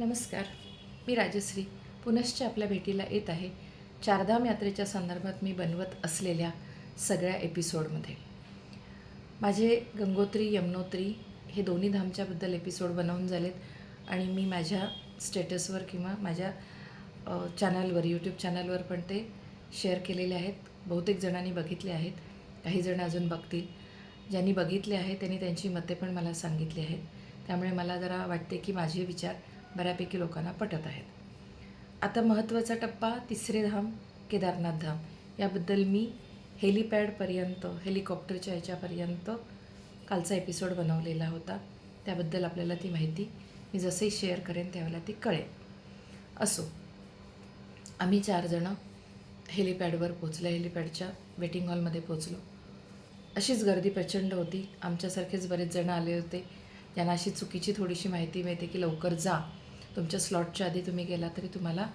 नमस्कार मी राजश्री. पुनश्च आपल्या भेटीला येत आहे. चारधाम यात्रेच्या संदर्भात मी बनवत असलेल्या सगळ्या एपिसोडमध्ये. माझे गंगोत्री यमुनोत्री हे दोन्ही धामच्याबद्दल एपिसोड बनवून झालेत आणि मी माझ्या स्टेटसवर किंवा माझ्या चॅनलवर यूट्यूब चॅनलवर पण ते शेअर केलेले आहेत. बहुतेक जणांनी बघितले आहेत. काही जण अजून बघतील. ज्यांनी बघितले आहे त्यांनी त्यांची मते पण मला सांगितली आहेत. त्यामुळे मला जरा वाटते की माझे विचार बऱ्यापैकी लोकांना पटत आहेत. आता महत्त्वाचा टप्पा तिसरे धाम केदारनाथ धाम. याबद्दल मी हेलिपॅडपर्यंत हेलिकॉप्टरच्या याच्यापर्यंत कालचा एपिसोड बनवलेला होता. त्याबद्दल आपल्याला ती माहिती मी जसे शेअर करेन त्यावेळेला ती कळेल. असो आम्ही चारजणं हेलिपॅडवर पोचलो हेलिपॅडच्या वेटिंग हॉलमध्ये पोचलो अशीच गर्दी प्रचंड होती. आमच्यासारखेच बरेच जण आले होते. ज्यांना अशी चुकीची थोडीशी माहिती मिळते की लवकर जा. तुमच्या स्लॉटच्या आधी तुम्ही गेला तरी तुम्हाला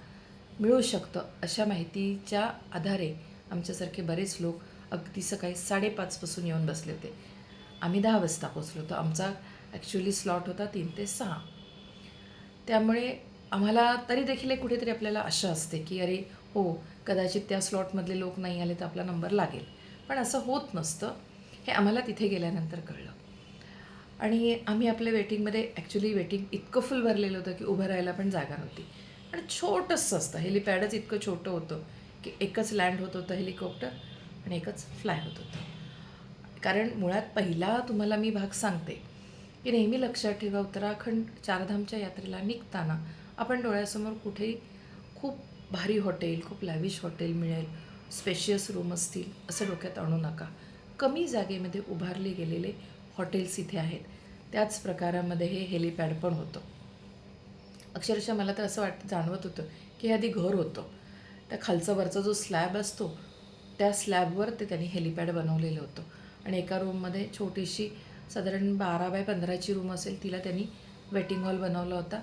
मिळू शकतं. अशा माहितीच्या आधारे आमच्यासारखे बरेच लोक अगदी सकाळी साडेपाचपासून येऊन बसले होते. आम्ही दहा वाजता पोचलो होतो. आमचा ॲक्च्युली स्लॉट होता तीन ते सहा. त्यामुळे आम्हाला तरी देखील एक कुठेतरी आपल्याला आशा असते की अरे हो कदाचित त्या स्लॉटमधले लोक नाही आले तर आपला नंबर लागेल. पण असं होत नसतं. हे आम्हाला तिथे गेल्यानंतर कळलं. आणि आम्ही आपल्या वेटिंगमध्ये ॲक्च्युली वेटिंग इतकं फुल भरलेलं होतं की उभं राहायला पण जागा नव्हती. आणि छोटंसं असतं. हेलिपॅडच इतकं छोटं होतं की एकच लँड होत होतं हेलिकॉप्टर आणि एकच फ्लाय होत होतं. कारण मुळात पहिला तुम्हाला मी भाग सांगते की नेहमी लक्षात ठेवा उत्तराखंड चारधामच्या यात्रेला निघताना आपण डोळ्यासमोर कुठेही खूप भारी हॉटेल खूप लॅविश हॉटेल मिळेल स्पेशियस रूम असतील असं डोक्यात आणू नका. कमी जागेमध्ये उभारले गेलेले हॉटेल्स इथे आहेत. त्याच प्रकारामध्ये हे हेलिपॅड पण होतं. अक्षरशः मला तर असं वाट जाणवत होतं की हे आधी घर होतं. त्या खालचा वरचा जो स्लॅब असतो त्या स्लॅबवर ते त्यांनी हेलिपॅड बनवलेलं होतं. आणि एका रूममध्ये छोटीशी साधारण बारा बाय पंधराची रूम असेल तिला त्यांनी वेटिंग हॉल बनवला होता.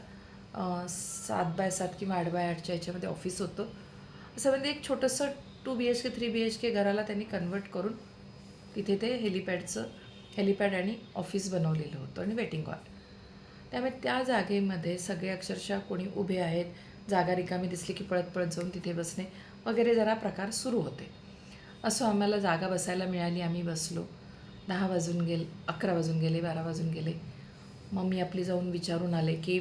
सात बाय सात किंवा आठ बाय आठच्या याच्यामध्ये ऑफिस होतं. असं म्हणजे एक छोटंसं two B H K three B H K घराला त्यांनी कन्वर्ट करून तिथे ते हेलिपॅडचं हेलिपॅड आणि ऑफिस बनवलेलं होतं आणि वेटिंग हॉल त्यामुळे त्या जागेमध्ये सगळे अक्षरशः कोणी उभे आहेत. जागा रिकामी दिसली की पळत पळत जाऊन तिथे बसणे वगैरे जरा प्रकार सुरू होते. असं आम्हाला जागा बसायला मिळाली. आम्ही बसलो. दहा वाजून गेले अकरा वाजून गेले बारा वाजून गेले. मग मी आपली जाऊन विचारून आले की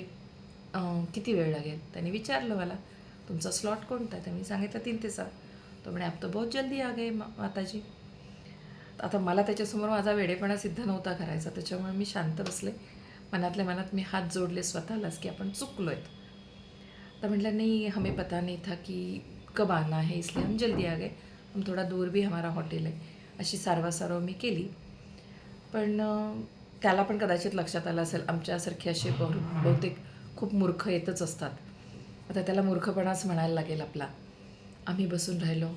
किती वेळ लागेल? त्यांनी विचारलं मला तुमचा स्लॉट कोणता? आहे तर मी सांगितलं तीन ते सात. तो म्हणे आप तो बहुत जल्दी आ गए मा माताजी. आता मला त्याच्यासमोर माझा वेडेपणा सिद्ध नव्हता करायचा त्याच्यामुळे मी शांत बसले. मनातल्या मनात मी हात जोडले स्वतःलाच की आपण चुकलो आहेत तर म्हटलं नाही हमें पता नहीं था की कब आना है इसलिए हम जल्दी आ गए. हम थोड़ा दूर भी हमारा हॉटेल आहे अशी सारवासारव मी केली. पण त्याला पण कदाचित लक्षात आलं असेल आमच्यासारखे असे बहु बहुतेक खूप मूर्ख येतच असतात. आता त्याला मूर्खपणाच म्हणायला लागेल आपला. आम्ही बसून राहिलो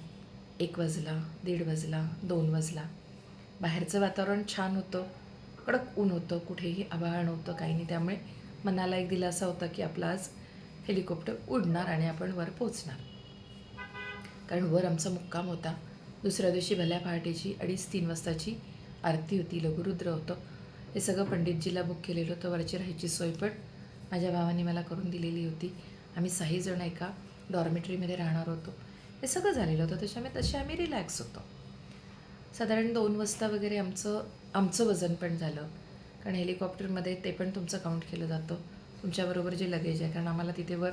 एक वाजला दीड वाजला दोन वाजला. बाहेरचं वातावरण छान होतं कडक ऊन होतं कुठेही आभाळ नव्हतं काही नाही त्यामुळे मनाला एक दिलासा होता की आपला आज हेलिकॉप्टर उडणार आणि आपण वर पोचणार कारण वर आमचा मुक्काम होता. दुसऱ्या दिवशी भल्या पहाटेची अडीच तीन वाजताची आरती होती लघुरुद्र होतं. हे सगळं पंडितजीला बुक केलेलं होतं. वरची राहायची सोय पण माझ्या भावाने मला करून दिलेली होती. आम्ही सहाजण एका डॉर्मेटरीमध्ये राहणार होतो. हे सगळं झालेलं होतं. त्याच्यामुळे तसे आम्ही रिलॅक्स होतो. साधारण दोन वाजता वगैरे आमचं आमचं वजन पण झालं. कारण हेलिकॉप्टरमध्ये ते पण तुमचं काउंट केलं जातं. तुमच्याबरोबर जे लगेज आहे कारण आम्हाला तिथे वर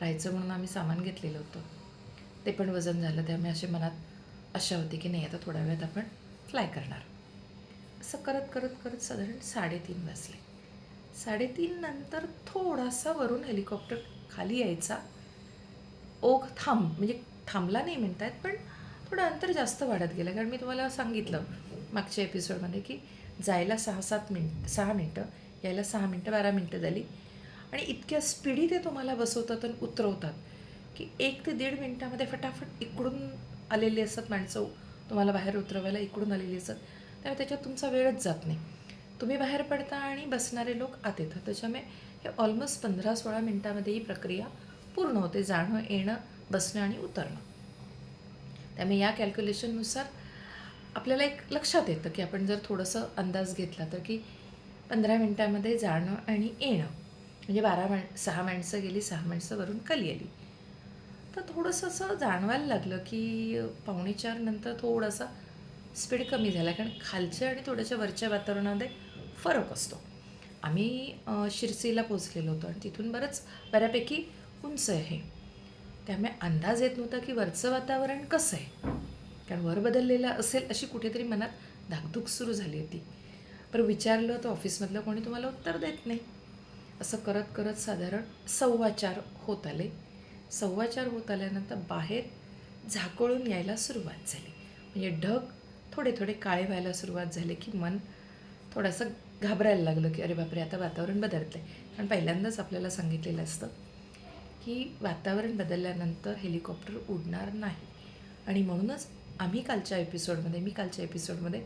राहायचं म्हणून आम्ही सामान घेतलेलं होतं. ते पण वजन झालं त्यामुळे असे मनात आशा होती की नाही आता थोड्या वेळात आपण फ्लाय करणार. असं करत करत करत साधारण साडेतीन वाजले. साडेतीन नंतर थोडासा वरून हेलिकॉप्टर खाली यायचा. ओघ थांब म्हणजे थांबला नाही म्हणतायत पण पण अंतर जास्त वाढत गेलं कारण मी तुम्हाला सांगितलं मागच्या एपिसोडमध्ये की जायला सहा सात मिनिट सहा मिनटं यायला सहा मिनटं बारा मिनटं झाली. आणि इतक्या स्पीडी ते तुम्हाला बसवतात आणि उतरवतात की एक ते दीड मिनटामध्ये फटाफट इकडून आलेली असतात माणसं. तुम्हाला बाहेर उतरवायला इकडून आलेली असतात. त्यामुळे त्याच्यात तुमचा वेळच जात नाही. तुम्ही बाहेर पडता आणि बसणारे लोक आत येतात. त्याच्यामुळे हे ऑलमोस्ट पंधरा सोळा मिनटामध्ये ही प्रक्रिया पूर्ण होते. जाणं येणं बसणं आणि उतरणं. त्यामुळे या कॅल्क्युलेशननुसार आपल्याला एक लक्षात येतं की आपण जर थोडंसं अंदाज घेतला तर की पंधरा मिनटामध्ये जाणं आणि येणं. म्हणजे बारा माण सहा माणसं गेली सहा माणसं वरून कली आली. तर थोडंसं असं जाणवायला लागलं की पावणे चार नंतर थोडासा स्पीड कमी झाला कारण खालच्या आणि थोड्याशा वरच्या वातावरणामध्ये फरक असतो. आम्ही शिरसीला पोचलेलो होतो आणि तिथून बरंच बऱ्यापैकी उंच आहे. त्यामुळे अंदाज येत नव्हता की वरचं वातावरण कसं आहे. कारण वर बदललेलं असेल अशी कुठेतरी मनात धाकधूक सुरू झाली होती. पर विचारलं तर ऑफिसमधलं कोणी तुम्हाला उत्तर देत नाही. असं करत करत साधारण सव्वा चार होत आले. सव्वा चार होत आल्यानंतर बाहेर झाकोळून यायला सुरुवात झाली. म्हणजे ढग थोडे थोडे काळे व्हायला सुरुवात झाले की मन थोडंसं घाबरायला लागलं की अरे बापरे आता वातावरण बदलतं आहे कारण पहिल्यांदाच आपल्याला सांगितलेलं असतं की वातावरण बदलल्यानंतर हेलिकॉप्टर उडणार नाही. आणि म्हणूनच आम्ही कालच्या एपिसोडमध्ये मी कालच्या एपिसोडमध्ये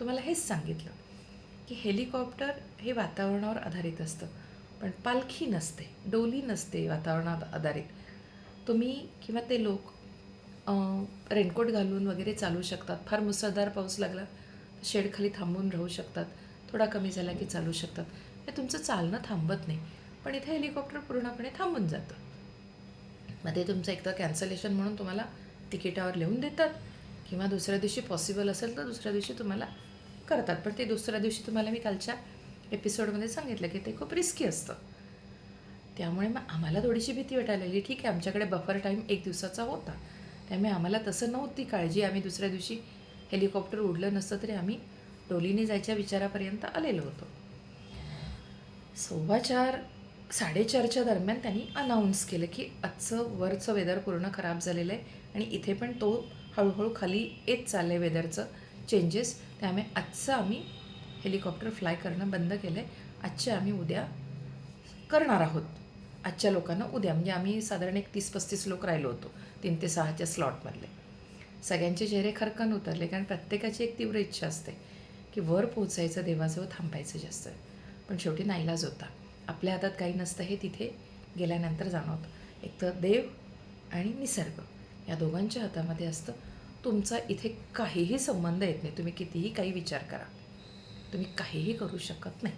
तुम्हाला हेच सांगितलं की हेलिकॉप्टर हे वातावरणावर आधारित असतं पण पालखी नसते डोली नसते वातावरणात आधारित. तुम्ही किंवा ते लोक रेनकोट घालून वगैरे चालू शकतात. फार मुसळधार पाऊस लागला शेडखाली थांबून राहू शकतात. थोडा कमी झाला की चालू शकतात. हे तुमचं चालणं थांबत नाही. पण इथे हेलिकॉप्टर पूर्णपणे थांबून जातं. मग ते तुमचं एकदा कॅन्सलेशन म्हणून तुम्हाला तिकिटावर लिहून देतात. किंवा दुसऱ्या दिवशी पॉसिबल असेल तर दुसऱ्या दिवशी तुम्हाला करतात. पण ते दुसऱ्या दिवशी तुम्हाला मी कालच्या एपिसोडमध्ये सांगितलं की ते खूप रिस्की असतं. त्यामुळे मग आम्हाला थोडीशी भीती वाटायला लागली ठीक आहे आमच्याकडे बफर टाईम एक दिवसाचा होता. त्यामुळे आम्हाला तसं नव्हती काळजी. आम्ही दुसऱ्या दिवशी हेलिकॉप्टर उडलं नसतं तरी आम्ही डोलीने जायच्या विचारापर्यंत आलेलो होतो. सव्वा चार साडेचारच्या दरम्यान त्यांनी अनाऊन्स केलं की आजचं वरचं वेदर पूर्ण खराब झालेलं आहे आणि इथे पण तो हळूहळू खाली येत चाललं आहे वेदरचं चेंजेस त्यामुळे आजचं आम्ही हेलिकॉप्टर फ्लाय करणं बंद केलं आहे आजच्या आम्ही उद्या करणार आहोत. आजच्या लोकांना उद्या म्हणजे आम्ही साधारण एक तीस पस्तीस लोक राहिलो होतो तीन ते सहाच्या स्लॉटमधले सगळ्यांचे चेहरे खरकन उतरले कारण प्रत्येकाची एक तीव्र इच्छा असते की वर पोचायचं देवाजवळ थांबायचं जास्त. पण शेवटी नाईलाज होता. आपल्या हातात काही नसतं हे तिथे गेल्यानंतर जाणवतं. एक तर देव आणि निसर्ग या दोघांच्या हातामध्ये असतं. तुमचा इथे काहीही संबंध येत नाही. तुम्ही कितीही काही विचार करा. तुम्ही काहीही करू शकत नाही.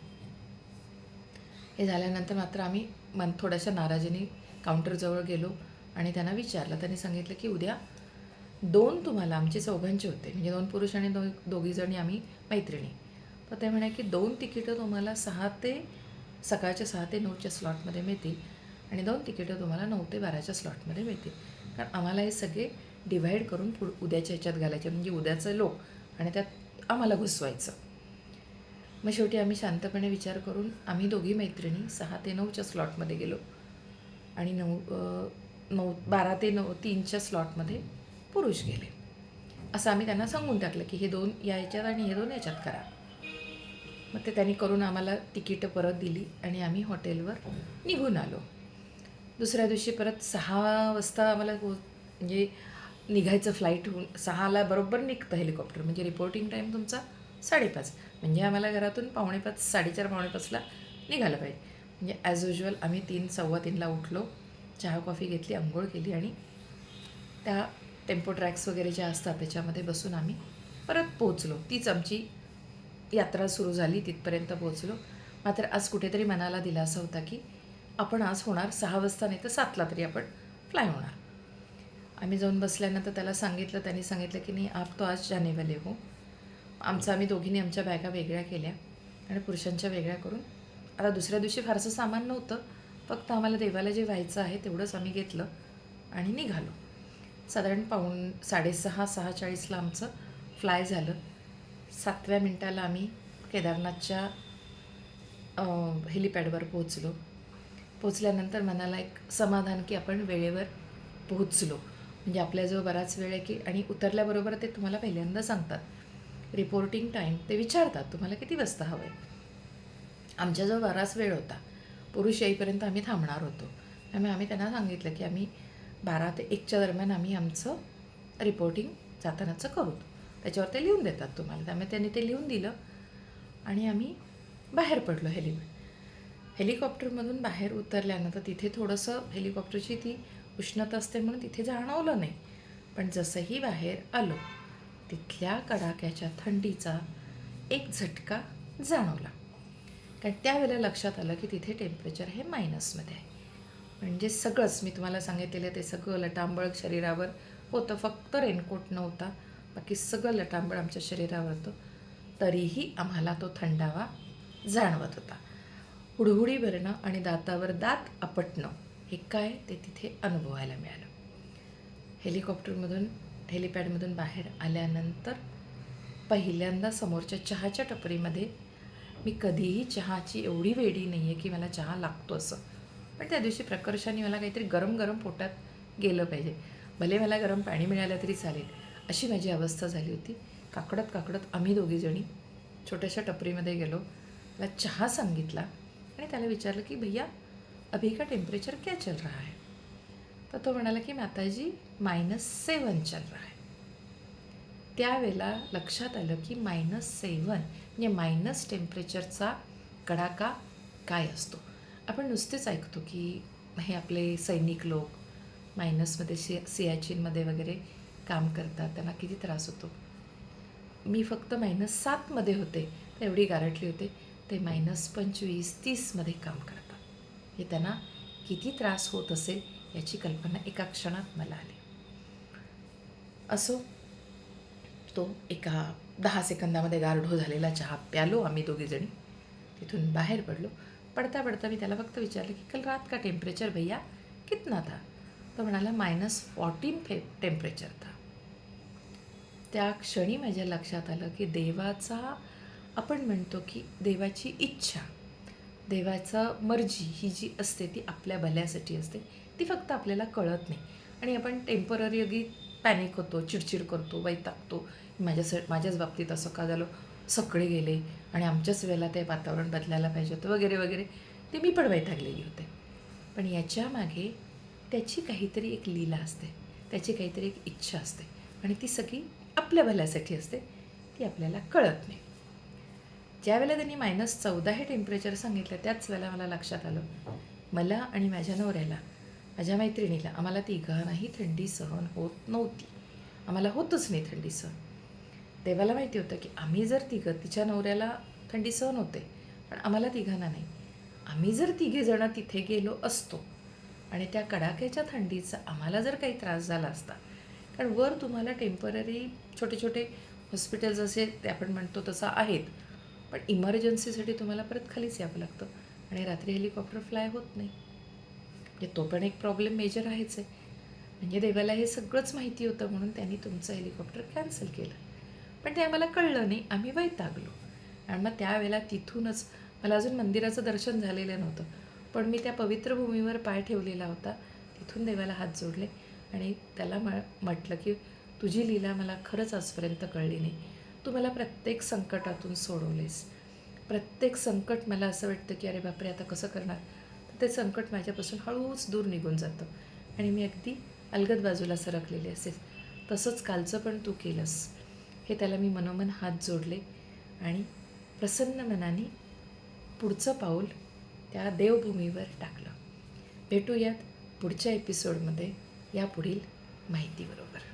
हे झाल्यानंतर मात्र आम्ही मन थोड्याशा नाराजीने काउंटरजवळ गेलो आणि त्यांना विचारलं. त्यांनी सांगितलं की उद्या दोन तुम्हाला आमचे चौघांचे होते. म्हणजे दोन पुरुष आणि दो दोघीजणी आम्ही मैत्रिणी. तर ते म्हणे की दोन तिकीटं तुम्हाला सहा ते सकाळच्या सहा ते नऊच्या स्लॉटमध्ये मिळतील आणि दोन तिकीटं तुम्हाला नऊ ते बाराच्या स्लॉटमध्ये मिळतील. कारण आम्हाला हे सगळे डिव्हाइड करून पुढ उद्याच्या ह्याच्यात घालायचे म्हणजे उद्याचं लोक आणि त्यात आम्हाला घुसवायचं. मग शेवटी आम्ही शांतपणे विचार करून आम्ही दोघी मैत्रिणी सहा ते नऊच्या स्लॉटमध्ये गेलो आणि नऊ नऊ बारा ते नऊ तीनच्या स्लॉटमध्ये पुरुष गेले. असं आम्ही त्यांना सांगून टाकलं की हे दोन या याच्यात आणि हे दोन याच्यात करा. मग ते त्यांनी करून आम्हाला तिकीटं परत दिली आणि आम्ही हॉटेलवर निघून आलो. दुसऱ्या दिवशी परत सहा वाजता आम्हाला हो, म्हणजे निघायचं फ्लाईट होऊन सहाला बरोबर निघतं हेलिकॉप्टर म्हणजे रिपोर्टिंग टाईम तुमचा साडेपाच. म्हणजे आम्हाला घरातून पावणेपाच साडेचार पावणेपाचला निघालं पाहिजे. म्हणजे ॲज युजल आम्ही तीन सव्वा तीनला उठलो चहा कॉफी घेतली आंघोळ केली आणि त्या टेम्पो ट्रॅक्स वगैरे ज्या असतात त्याच्यामध्ये बसून आम्ही परत पोहोचलो. तीच आमची यात्रा सुरू झाली तिथपर्यंत पोहोचलो. मात्र आज कुठेतरी मनाला दिलासा होता की आपण आज होणार सहा वाजता नाही तर सातला तरी आपण फ्लाय होणार. आम्ही जाऊन बसल्यानंतर त्याला सांगितलं त्यांनी सांगितलं की नाही आप तो आज जाने वाले हो. आमचं आम्ही दोघींनी आमच्या बॅगा वेगळ्या केल्या आणि पुरुषांच्या वेगळ्या करून. आता दुसऱ्या दिवशी फारसं सामान नव्हतं फक्त आम्हाला देवाला जे व्हायचं आहे तेवढंच आम्ही घेतलं आणि निघालो. साधारण पाऊण साडेसहा सहा चाळीसला आमचं फ्लाय झालं. सातव्या मिनटाला आम्ही केदारनाथच्या हेलिपॅडवर पोहोचलो. पोचल्यानंतर मनाला एक समाधान की आपण वेळेवर पोहोचलो. म्हणजे आपल्याजवळ बराच वेळ आहे की आणि उतरल्याबरोबर ते तुम्हाला पहिल्यांदा सांगतात. रिपोर्टिंग टाईम ते विचारतात तुम्हाला किती वाजता हवं आहे आमच्याजवळ बराच वेळ होता. पुरुष येईपर्यंत आम्ही थांबणार होतो. त्यामुळे आम्ही त्यांना सांगितलं की आम्ही बारा ते एकच्या दरम्यान आम्ही आमचं रिपोर्टिंग जातानाचं करू. त्याच्यावर ते लिहून देतात तुम्हाला. त्यामुळे त्यांनी ते लिहून दिलं आणि आम्ही बाहेर पडलो हेलिपॅड हेलिकॉप्टरमधून बाहेर उतरल्यानंतर तिथे थोडंसं हेलिकॉप्टरची ती उष्णता असते म्हणून तिथे जाणवलं नाही. पण जसंही बाहेर आलो तिथल्या कडाक्याच्या थंडीचा एक झटका जाणवला. कारण त्यावेळेला लक्षात आलं की तिथे टेम्परेचर हे मायनसमध्ये आहे. म्हणजे सगळंच मी तुम्हाला सांगितलेलं ते सगळं लटांबळ शरीरावर होतं. फक्त रेनकोट नव्हता. बाकी सगळं लटांबळ आमच्या शरीरावर होतं. तरीही आम्हाला तो थंडावा जाणवत होता. हुडहुडी भरणं आणि दातावर दात आपटणं हे काय ते तिथे अनुभवायला मिळालं. हेलिकॉप्टरमधून हेलिपॅडमधून बाहेर आल्यानंतर पहिल्यांदा समोरच्या चहाच्या टपरीमध्ये मी कधीही चहाची एवढी वेडी नाही आहे की मला चहा लागतो असं. पण त्या दिवशी प्रकर्षाने मला काहीतरी गरम गरम पोटात गेलं पाहिजे. भले मला गरम पाणी मिळालं तरी चालेल. अशी माझी अवस्था झाली होती. काकडत काकडत आम्ही दोघीजणी छोट्याशा टपरीमध्ये गेलो. त्याला चहा सांगितला आणि त्याला विचारलं की भैया अभी का टेम्परेचर क्या चल रहा है? तर तो म्हणाला की माताजी मायनस सेवन चल रहा है. त्यावेळेला लक्षात आलं की मायनस सेवन म्हणजे मायनस टेम्परेचरचा कडाका काय असतो? आपण नुसतेच ऐकतो की हे आपले सैनिक लोक मायनसमध्ये सि सियाचीनमध्ये वगैरे काम करतात त्यांना किती त्रास होतो. मी फक्त मायनस सातमध्ये होते तर एवढी गारटली होते ते मायनस पंचवीस तीसमध्ये काम करतात. हे त्यांना किती त्रास होत असेल याची कल्पना एका क्षणात मला आली. असो तो एका दहा सेकंदामध्ये गारढो झालेला चहा प्यालो आम्ही दोघीजणी तिथून बाहेर पडलो. पडता पडता मी त्याला फक्त विचारलं की कल रात का टेम्परेचर भैया? कितना था? तो म्हणाला मायनस फॉर्टीन फे टेम्परेचर था. त्या क्षणी माझ्या लक्षात आलं की देवाचा आपण म्हणतो की देवाची इच्छा देवाचं मर्जी ही जी असते ती आपल्या भल्यासाठी असते ती फक्त आपल्याला कळत नाही. आणि आपण टेंपररी अगदी पॅनिक होतो चिडचिड करतो वैतागतो. माझ्या माझ्याच बाबतीत असं का झालं? सगळे गेले आणि आमच्याच वेळेला ते वातावरण बदलायला पाहिजे होतं वगैरे वगैरे. ते मी पण वैतागलेली होते. पण याच्यामागे त्याची काहीतरी एक लीला असते. त्याची काहीतरी एक इच्छा असते. आणि ती सगळी आपल्या भल्यासाठी असते ती आपल्याला कळत नाही. ज्या वेळेला त्यांनी मायनस चौदा हे टेम्परेचर सांगितलं त्याच वेळेला मला लक्षात आलं. मला आणि माझ्या नवऱ्याला माझ्या मैत्रिणीला आम्हाला तिघांनाही थंडी सहन होत नव्हती. आम्हाला होतच नाही थंडी सहन. देवाला माहिती होतं की आम्ही जर तिघं तिच्या नवऱ्याला थंडी सहन होते पण आम्हाला तिघांना नाही. आम्ही जर तिघेजणं तिथे गेलो असतो आणि त्या कडाक्याच्या थंडीचा आम्हाला जर काही त्रास झाला असता कारण वर तुम्हाला टेंपररी छोटे छोटे हॉस्पिटल्स असे ते आपण म्हणतो तसं आहेत. पण इमर्जन्सीसाठी तुम्हाला परत खालीच यावं लागतं. आणि रात्री हेलिकॉप्टर फ्लाय होत नाही. म्हणजे तो पण एक प्रॉब्लेम मेजर आहेच आहे. म्हणजे देवाला हे सगळंच माहिती होतं म्हणून त्यांनी तुमचं हेलिकॉप्टर कॅन्सल केलं. पण ते आम्हाला कळलं नाही. आम्ही वैतागलो. आणि मग त्यावेळेला तिथूनच मला अजून मंदिराचं दर्शन झालेलं नव्हतं. पण मी त्या पवित्र भूमीवर पाय ठेवलेला होता. तिथून देवाला हात जोडले. आणि त्याला म म्हटलं की तुझी लीला मला खरंच आजपर्यंत कळली नाही. तू मला प्रत्येक संकटातून सोडवलेस. प्रत्येक संकट मला असं वाटतं की अरे बापरे आता कसं करणार? तर ते संकट माझ्यापासून हळूच दूर निघून जातं. आणि मी अगदी अलगद बाजूला सरकलेली असेल. तसंच कालचं पण तू केलंस. हे त्याला मी मनोमन हात जोडले आणि प्रसन्न मनाने पुढचं पाऊल त्या देवभूमीवर टाकलं. भेटूयात पुढच्या एपिसोडमध्ये या पुढील माहितीबरोबर.